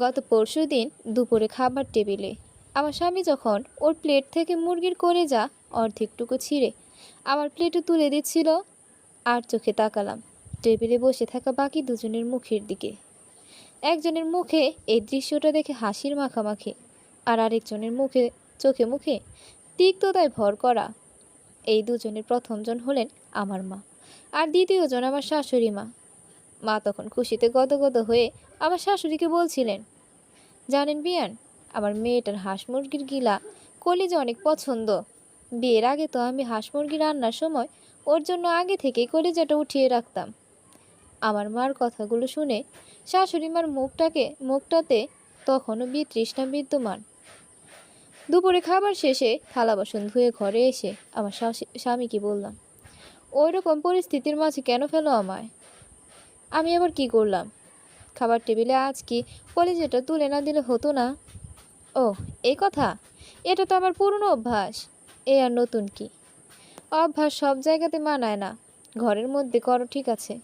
গত পরশু দিন দুপুরে খাবার টেবিলে। আমার স্বামী যখন ওর প্লেট থেকে মুরগির কলেজা অর্ধেকটুকু ছিঁড়ে আমার প্লেটে তুলে দিচ্ছিল, আর চোখে তাকালাম। টেবিলে বসে থাকা বাকি দুজনের মুখের দিকে। একজনের মুখে এই দৃশ্যটা দেখে হাসির মাখামাখি, আর আরেকজনের মুখে, চোখে মুখে তিক্ততায় ভর করা। এই দুজনের প্রথমজন হলেন আমার মা, আর দ্বিতীয়জন আমার শাশুড়ি মা। মা তখন খুশিতে গদগদ হয়ে আমার শাশুড়িকে বলছিলেন, জানেন বিয়ান, আমার মেয়েটার হাঁস মুরগির গিলা কলিজা অনেক পছন্দ। বিয়ের আগে তো আমি হাঁস মুরগি রান্নার সময় ওর জন্য আগে থেকেই কলিজাটা উঠিয়ে রাখতাম। আমার মার কথাগুলো শুনে শাশুড়ি মার মুখটাকে, মুখটাতে তখনও বিতৃষ্ণা বিদ্যমান। দুপুরে খাবার শেষে থালা বাসন ধুয়ে ঘরে এসে আমার স্বামীকে বললাম ওই রকম পরিস্থিতির মাঝে কেন ফেলো আমায়? আমি আবার কি করলাম? খাবার টেবিলে আজ কি কলেজেটা তুলে না দিলে হতো না? ও এই কথা? এটা তো আমার পুরনো অভ্যাস। এ আর নতুন কি? অভ্যাস সব জায়গাতে মানায় না। ঘরের মধ্যে করো ঠিক আছে।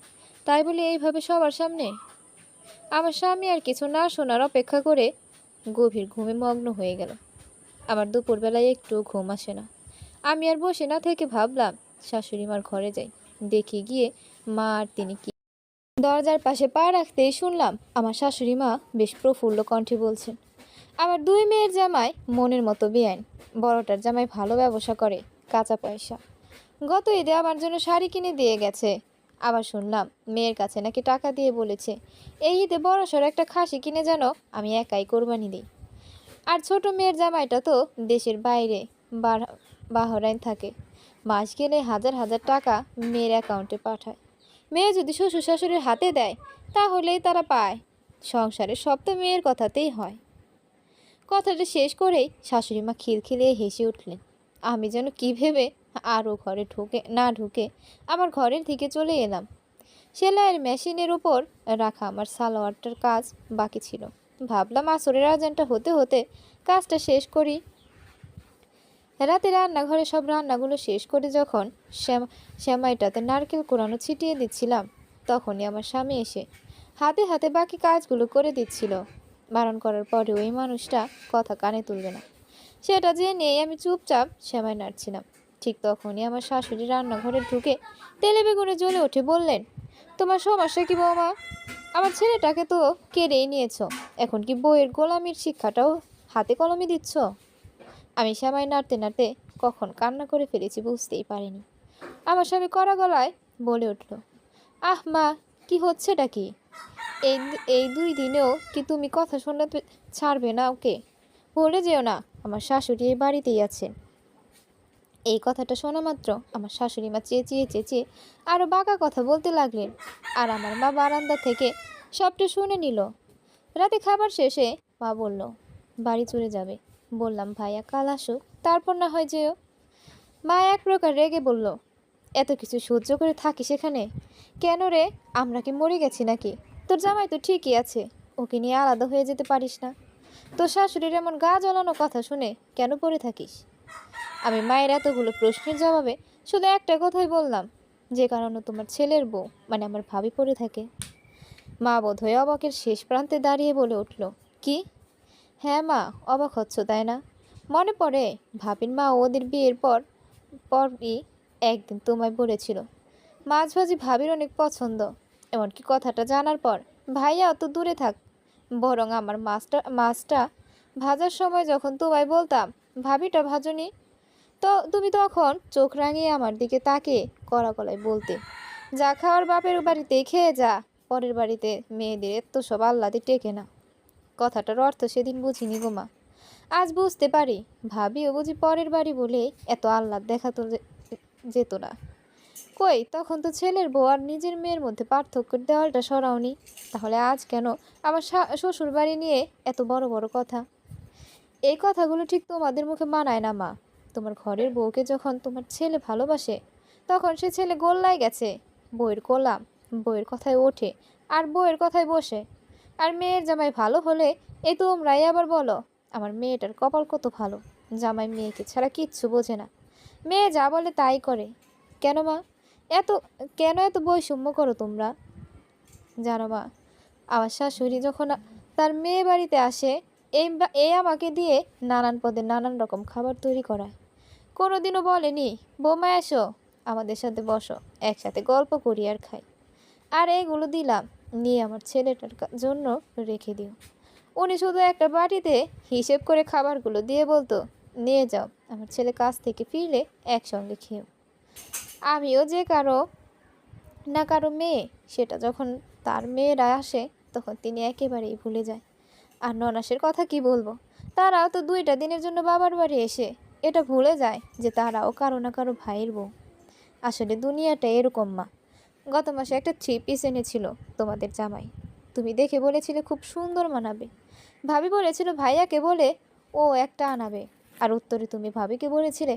তাই বলে এইভাবে সবার সামনে? আমার স্বামী আর কিছু না শোনার অপেক্ষা করে গভীর ঘুমে মগ্ন হয়ে গেল। আমার দুপুরবেলায় একটু ঘুম আসে না। আমি আর বসে না থেকে ভাবলাম, শাশুড়ি মার ঘরে যাই। দেখি গিয়ে মা আর তিনি কি দরজার পাশে পা রাখতেই শুনলাম আমার শাশুড়ি মা বেশ প্রফুল্ল কণ্ঠে বলছেন, আমার দুই মেয়ের জামাই মনের মতো বেআইন। বড়টার জামাই ভালো ব্যবসা করে, কাঁচা পয়সা। গত ঈদে আমার জন্য শাড়ি কিনে দিয়ে গেছে। আবার শুনলাম মেয়ের কাছে নাকি টাকা দিয়ে বলেছে, এই ঈদে বড়সড় একটা খাসি কিনে যেন আমি একাই কোরবানি দিই। আর ছোট মেয়ের জামাইটা তো দেশের বাইরে বাহ- বাহরাইন থাকে। মাস গেলে হাজার হাজার টাকা মেয়ের অ্যাকাউন্টে পাঠায়। মেয়ে যদি শ্বশুর শাশুড়ির হাতে দেয়, তাহলেই তারা পায়। সংসারে সব তো মেয়ের কথাতেই হয়। কথাটা শেষ করেই শাশুড়ি মা খিলখিলিয়ে হেসে উঠলেন, আমি যেন কী ভেবে আরও ঘরে ঢুকে, না ঢুকে আমার ঘরের দিকে চলে এলাম। সেলাইয়ের মেশিনের উপর রাখা আমার সালোয়ারটার কাজ বাকি ছিল। ভাবলাম আসরের আজানটা হতে হতে কাজটা শেষ করি রাতে রান্নাঘরে সব রান্নাগুলো শেষ করে যখন শ্যাম শ্যামাইটাতে নারকেল কোরানো ছিটিয়ে দিচ্ছিলাম, তখনই আমার স্বামী এসে হাতে হাতে বাকি কাজগুলো করে দিচ্ছিল। বারণ করার পরে ওই মানুষটা কথা কানে তুলবে না। সেটা যে জেনে আমি চুপচাপ শ্যামাই নাড়ছিলাম। ঠিক তখনই আমার শাশুড়ি রান্নাঘরে ঢুকে তেলে বেগুনে জ্বলে উঠে বললেন, তোমার সমস্যা কি বৌমা? আমার ছেলেটাকে তো কেড়েই নিয়েছো। এখন কি বইয়ের গোলামির শিক্ষাটাও হাতে কলমে দিচ্ছ? আমি শ্যামাই নাড়তে নাড়তে কখন কান্না করে ফেলেছি বুঝতেই পারিনি। আমার স্বামী কড়া গলায় বলে উঠল, আহ মা, কি হচ্ছেটা কি? এই এই দুই দিনেও কি তুমি কথা শোনাতে ছাড়বে না ওকে? বলে যেও না, আমার শাশুড়ি এই বাড়িতেই আছে এই কথাটা শোনা মাত্র আমার শাশুড়ি মা চেঁচিয়ে চেঁচিয়ে আরও বাঁকা কথা বলতে লাগলেন আর আমার মা বারান্দা থেকে সবটা শুনে নিল। রাতে খাবার শেষে মা বলল, বাড়ি চলে যাবে। বললাম, ভাইয়া, কাল আসুক। তারপর না হয় যেও। মা এক প্রকার রেগে বলল, এত কিছু সহ্য করে থাকি সেখানে কেন রে? আমরা কি মরে গেছি নাকি? তোর জামাই তো ঠিকই আছে। ওকে নিয়ে আলাদা হয়ে যেতে পারিস না। তোর শাশুড়ির এমন গা জ্বলানো কথা শুনে কেন পড়ে থাকিস? আমি মায়ের এতগুলো প্রশ্নের জবাবে শুধু একটা কথাই বললাম, যে কারণে তোমার ছেলের বউ মানে আমার ভাবি পড়ে থাকে। মা বোধ হয়ে অবাকের শেষ প্রান্তে দাঁড়িয়ে বলে উঠল, কি? হ্যাঁ মা, অবাক হচ্ছ, তাই না? মনে পড়ে ভাবির মা ওদের বিয়ের পর পরই একদিন তোমায় বলেছিল। মাছ ভাজি ভাবির অনেক পছন্দ, এমনকি কথাটা জানার পর, ভাইয়া, অত দূরে থাক। বরং আমার মাছটা মাছটা ভাজার সময় যখন তোমায় বলতাম, ভাবিটা ভাজনি? তো তুমি তখন চোখ রাঙিয়ে আমার দিকে তাকিয়ে কড়া গলায় বলতে, যা খাওয়ার বাপের বাড়িতেই খেয়ে যা, পরের বাড়িতে মেয়েদের এত সব আহ্লাদে টেকে না। কথাটার অর্থ সেদিন বুঝিনি গো মা। আজ বুঝতে পারি, ভাবিও বুঝি পরের বাড়ি বলে এত আহ্লাদ দেখাতো যেত না। কই, তখন তো ছেলের বউ আর নিজের মেয়ের মধ্যে পার্থক্যের দেওয়ালটা সরাওনি। তাহলে আজ কেন আমার শ্বশুর বাড়ি নিয়ে এত বড় বড় কথা? এই কথাগুলো ঠিক তোমাদের মুখে মানায় না মা। তোমার ঘরের বউকে যখন তোমার ছেলে ভালোবাসে, তখন সে ছেলে গোল্লায় গেছে। বইয়ের কোলাম বইয়ের কথায় ওঠে, আর বইয়ের কথায় বসে। আর মেয়ের জামাই ভালো হলে এই তোমরাই আবার বলো, আমার মেয়েটার কপাল কত ভালো, জামাই মেয়েকে ছাড়া কিচ্ছু বোঝে না। মেয়ে যা বলে তাই করে। কেন মা? এত, কেন এত বৈষম্য করো তোমরা? জানো মা, আমার শাশুড়ি যখন তার মেয়ে বাড়িতে আসে, এই এ আমাকে দিয়ে নানান পদে নানান রকম খাবার তৈরি করায়। কোনোদিনও বলেনি, বোমা এসো, আমাদের সাথে বসো, একসাথে গল্প করি আর খাই। আর এগুলো দিলাম। নিয়ে আমার ছেলেটার জন্য রেখে দিও। উনি শুধু একটা বাটিতে হিসেব করে খাবারগুলো দিয়ে বলতো, নিয়ে যাও, আমার ছেলে কাজ থেকে ফিরলে একসঙ্গে খেও আমিও যে কারও, না কারও মেয়ে, সেটা যখন তার মেয়েরা আসে, তখন তিনি একেবারেই ভুলে যায়। আর ননাসের কথা কি বলব? তারাও তো দুইটা দিনের জন্য বাবার বাড়ি এসে এটা ভুলে যায় যে তারাও কারও না কারও ভাইয়ের বউ। আসলে দুনিয়াটা এরকম মা। গত মাসে একটা থ্রি পিস এনেছিল তোমাদের জামাই। তুমি দেখে বলেছিলে খুব সুন্দর মানাবে। ভাবি বলেছিল, ভাইয়াকে বলে ও একটা আনাবে। আর উত্তরে, তুমি ভাবিকে বলেছিলে,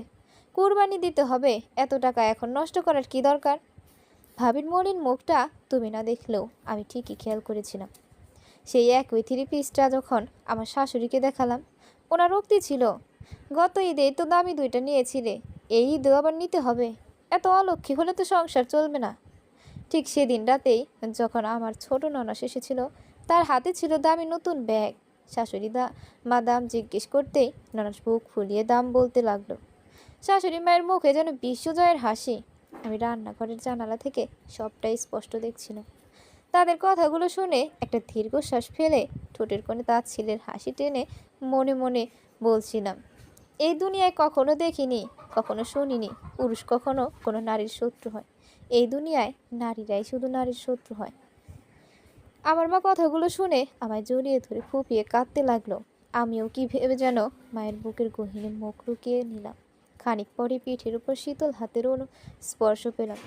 কুরবানি দিতে হবে, এত টাকা এখন নষ্ট করার কি দরকার? ভাবির মলিন মুখটা তুমি না দেখলেও আমি ঠিকই খেয়াল করেছিলাম। সেই একই থ্রি পিসটা যখন আমার শাশুড়িকে দেখালাম, ওনার রক্তি ছিল, গত ঈদে তো দামি দুইটা নিয়েছিলে, এই ঈদেও আবার নিতে হবে। এত অলক্ষী হলে তো সংসার চলবে না। ঠিক সেদিন রাতেই যখন আমার ছোট ননাস এসেছিল, তার হাতে ছিল দামি নতুন ব্যাগ। শাশুড়ি দা মা দাম জিজ্ঞেস করতেই ননাস বুক ফুলিয়ে দাম বলতে লাগল। শাশুড়ি মায়ের মুখে যেন বিশ্বজয়ের হাসি। আমি রান্নাঘরের জানালা থেকে সবটাই স্পষ্ট দেখছিলাম তাদের কথাগুলো শুনে একটা দীর্ঘশ্বাস ফেলে ঠোঁটের কোণে তার ছেলের হাসি টেনে মনে মনে বলছিলাম, এই দুনিয়ায় কখনো দেখিনি, কখনো শুনিনি। পুরুষ কখনো কোনো নারীর শত্রু হয়। এই দুনিয়ায় নারীরাই শুধু নারীর শত্রু হয়। আমার মা কথাগুলো শুনে আমায় জড়িয়ে ধরে ফুপিয়ে কাঁদতে লাগল। আমিও কি ভেবে যেন মায়ের বুকের গহীনে মুখ লুকিয়ে নিলাম। খানিক পরে পিঠের উপর শীতল হাতের অনু স্পর্শ পেলাম।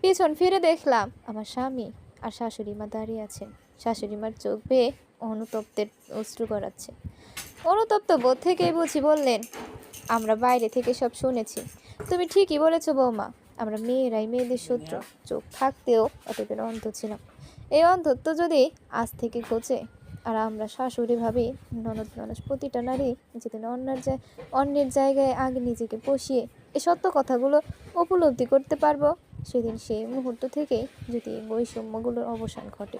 পিছন ফিরে দেখলাম আমার স্বামী আর শাশুড়ি মা দাঁড়িয়ে আছেন। শাশুড়ি মার চোখ বেয়ে অনুতপ্তের অশ্রু গড়াচ্ছে। অনুতপ্ত বোধ থেকেই বুঝি বললেন, আমরা বাইরে থেকে সব শুনেছি। তুমি ঠিকই বলেছ বৌমা। আমরা মেয়েরাই মেয়েদের শত্রু। চোখ থাকতেও অতীতের অন্ধ ছিলাম। এই অন্ধত্ব যদি আজ থেকে ঘোচে, আর আমরা শাশুড়ি ভাবি, ননদ ননস প্রতিটা নারী যেদিন অন্যের অন্যের জায়গায় আগে নিজেকে বসিয়ে এই সত্য কথাগুলো উপলব্ধি করতে পারব। সেদিন সেই মুহূর্ত থেকে যদি এই বৈষম্যগুলোর অবসান ঘটে।